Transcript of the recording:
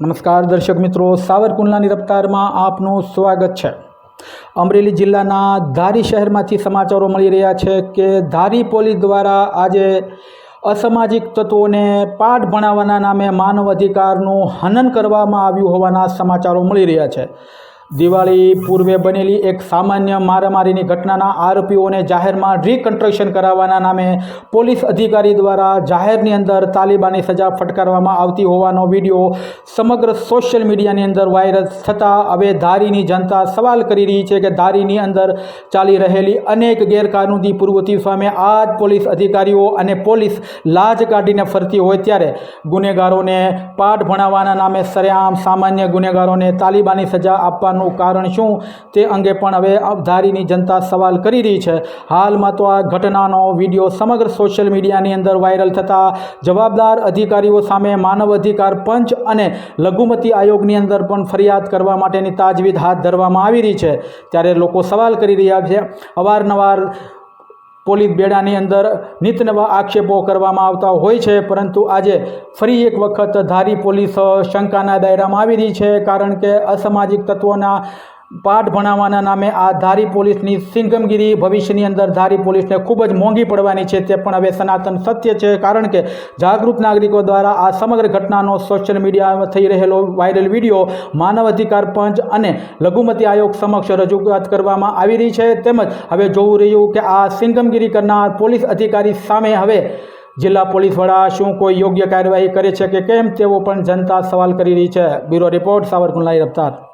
નમસ્કાર દર્શક મિત્રો સાવરકુંડલાની રફતારમાં આપનું સ્વાગત છે. અમરેલી જિલ્લાના ધારી શહેરમાંથી સમાચારો મળી રહ્યા છે કે ધારી પોલીસ દ્વારા આજે અસામાજિક તત્વોને પાઠ ભણાવવાના નામે માનવ અધિકારનું હનન કરવામાં આવ્યું હોવાના સમાચારો મળી રહ્યા છે. દિવાળી પૂર્વે બનેલી એક સામાન્ય મારામારીની ઘટનાના આરોપીઓને જાહેરમાં રિકન્સ્ટ્રક્શન કરાવવાના નામે પોલીસ અધિકારી દ્વારા જાહેરની અંદર તાલિબાની સજા ફટકારવામાં આવતી હોવાનો વીડિયો સમગ્ર સોશિયલ મીડિયાની અંદર વાયરલ થતાં હવે ધારીની જનતા સવાલ કરી રહી છે કે ધારીની અંદર ચાલી રહેલી અનેક ગેરકાનૂની પૂર્વતી સામે આ જ પોલીસ અધિકારીઓ અને પોલીસ લાજ કાઢીને ફરતી હોય ત્યારે ગુનેગારોને પાઠ ભણાવવાના નામે સરેઆમ સામાન્ય ગુનેગારોને તાલિબાની સજા આપવાનું કારણ શું? તે અંગે પણ હવે અબધારીની જનતા સવાલ કરી રહી છે. હાલમાં તો આ ઘટનાનો વીડિયો સમગ્ર સોશિયલ મીડિયાની અંદર વાયરલ થતાં જવાબદાર અધિકારીઓ સામે માનવ અધિકાર પંચ અને લઘુમતી આયોગની અંદર પણ ફરિયાદ કરવા માટેની તાજવીજ હાથ ધરવામાં આવી રહી છે. ત્યારે લોકો સવાલ કરી રહ્યા છે. અવારનવાર પોલીસ બેડાની અંદર નિત નવા આક્ષેપો કરવામાં આવતા હોય છે, પરંતુ આજે ફરી એક વખત ધારી પોલીસ શંકાના દાયરામાં આવી રહી છે, કારણ કે અસામાજિક તત્વોના પાઠ ભણાવવાના નામે આ ધારી પોલીસની સિંગમગીરી ભવિષ્યની અંદર ધારી પોલીસને ખૂબ જ મોંઘી પડવાની છે તે પણ હવે સનાતન સત્ય છે કારણ કે જાગૃત નાગરિકો દ્વારા આ સમગ્ર ઘટનાનો સોશિયલ મીડિયામાં થઈ રહેલો વાયરલ વીડિયો માનવ અધિકાર પંચ અને લઘુમતી આયોગ સમક્ષ રજૂઆત કરવામાં આવી રહી છે. તેમજ હવે જોવું રહ્યું કે આ સિંગમગીરી કરનાર પોલીસ અધિકારી સામે હવે જિલ્લા પોલીસ વડા શું કોઈ યોગ્ય કાર્યવાહી કરે છે કે કેમ તેવો પણ જનતા સવાલ કરી રહી છે. બ્યુરો રિપોર્ટ, સાવરકુંડલાઈ, રફતાર.